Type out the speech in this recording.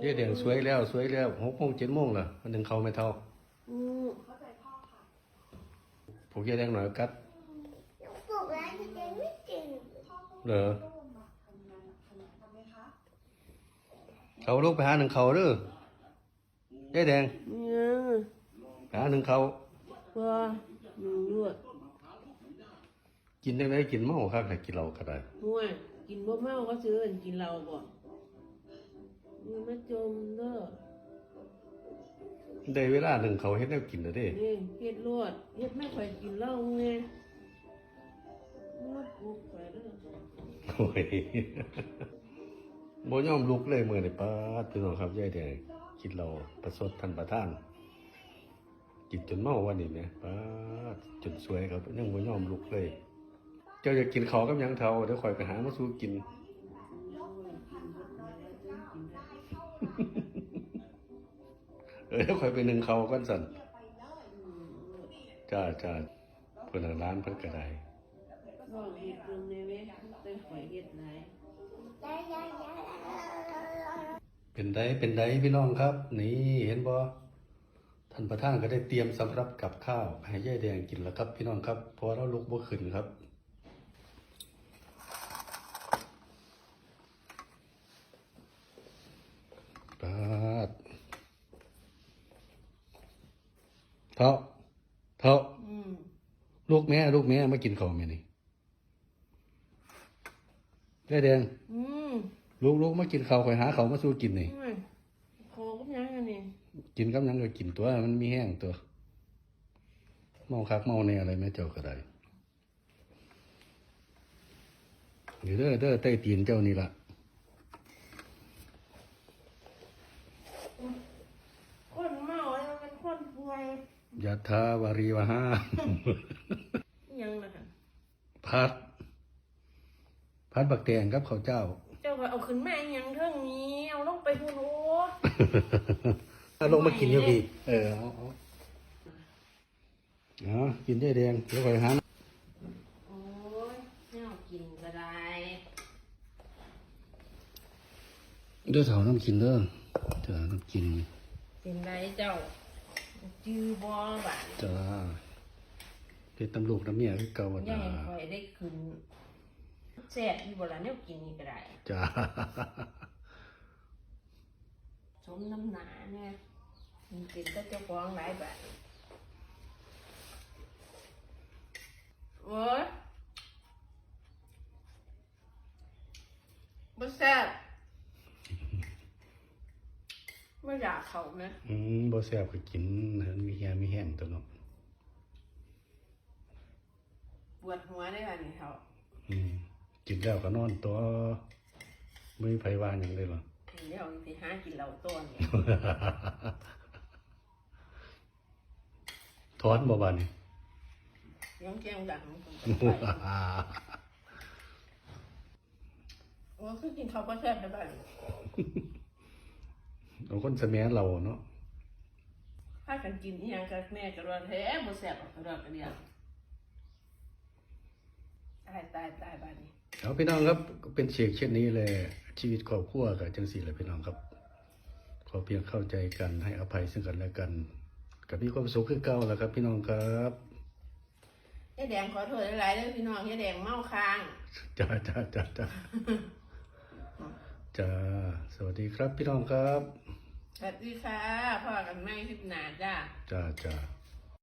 เย่แดงสวยแล้วสวยแล้วหกโมงเจ็ดโมงละมันถึงเขาไม่เท่าอืมผูกเย่แดงหน่อยกัดปลุกแล้วจะเดินไม่ตื่นเหรอเขาลูกไปหาหนึ่งเขาเด้อเย่แดงเนี่ยไปหาหนึ่งเขาว่าหนึ่งรวดกินได้ไหมกินเมาคักแต่กินเหล้าก็ได้ห่วยกินบ่เมาก็ซื้ออันกินเหล้าบ่นี่ มาจมเด้อได้เวลาหนึ่งเขาเฮ็ดแนวกินแล้วเด้นี่เฮ็ดรวดเฮ็ดไม่ค่อยกินเหล้าไงรวดปลุกไปเด้อโอ้ยบ่ยอมลุกเลยมื้อนี้ป้าดพี่น้องครับยายแดงกินเหล้าประสดท่านประธาน กินจนเมาวันนี้แหมป้าดจนสวยครับยังบ่ยอมลุกเลย เจ้าอยากกินข้าวกับหยังเท่าเดี๋ยวข่อยไปหามาสู่กิน เออเดี๋ยวข่อยไปนึ่งข้าวกันสั่นจ้าจ้าเพิ่นน่ะร้านเพิ่นก็ได้บ่เฮ็ดเบิ่งแน่แม่แต่ข่อยเฮ็ดหลายยายยายยายเป็นไดเป็นไดพี่น้องครับ นี่เห็นบ่ท่านประธานก็ได้เตรียมสำหรับกับข้าวให้ยายแดงกินแล้วครับ พี่น้องครับเพอเราลุกบ่ขึ้นครับ เท่าเท่าอืมลูกแม่ลูกแม่มากินข้าวแม่นี่ยายแดงอืมลูกลูกมากินข้าวข่อยหาข้าวมาสู้กินนี่ห่วยโคกับหยังอันนี้กินกับหยังก็กินตัว มันมีแห้งตัว เมาคักเมาแน่อะไรแม่เจ้าก็ได้เดี๋ยวเด้อเด้อใต้ตีนเจ้านี่ล่ะ คนเมาแล้วมันคนป่วย ยะทาวารีวหาอิหยังล่ะค่ะพัด พัดบักแตงกับข้าวเจ้า เจ้าก็เอาขึ้นมาอีหยังเท่งนี้ เอาลงไปพูนโอ้เอาลงมากินอยู่พี่เออเอาเอาเอากินได้แดงเดี๋ยวข่อยหาโอ้ยแนวกินก็ได้เด้อเถาน้ำกินเด้อเจ้าน้ำกินเป็นไรเจ้า จือบ่บาดจ้าเป็นตำลูกน้ำเมียคือเก่าอย่าจ้าให้คอยได้ขึ้นแซ่บอยู่บ่ล่ะแนวกินนี่ก็ได้จ้าสมน้ำหนาเนี่ยมันเป็นก็เจ้าของหลายบาทโอ้ยบ่แซ่บ ไม่อยากเขาไหมอืมบ่แซ่บก็กินเหินมีแฮมีแห้งตัวเนาะปวดหัวได้ค่ะนี่เขาอืมกินแล้วก็นอนตัวไม่มีไผว่าหยังเลยหรอเดี๋ยวสิหากินเหล้าต้นเนี่ยถอนบ่บาดนี่ยังแจ้งดังผมจะไปโอ้คือกินข้าวก็แซ่บได้บ้าง เอาคนสมัยเราเนาะถ้ากันกินอีหยังกับแม่ก็รอแท้บ่แซ่บหรอกก็รอกันเดียวตายตายตายบ้านนี้เอาพี่น้องครับก็เป็นเสียงเช่นนี้แหละชีวิตครอบครัวก็จังซี่แหละพี่น้องครับ ขอเพียงเข้าใจกันให้อภัยซึ่งกันและกันก็มีความสุขคือเก่าแหละครับ พี่น้องครับยายแดงขอโทษหลายๆเด้อพี่น้องยายแดงเมาค้างจ้าจ้าจ้าจ้าจ้าสวัสดีครับพี่น้องครับ สวัสดีค่ะพ่อกันไม่ทิพย์หนาจ้า จ้าจ้า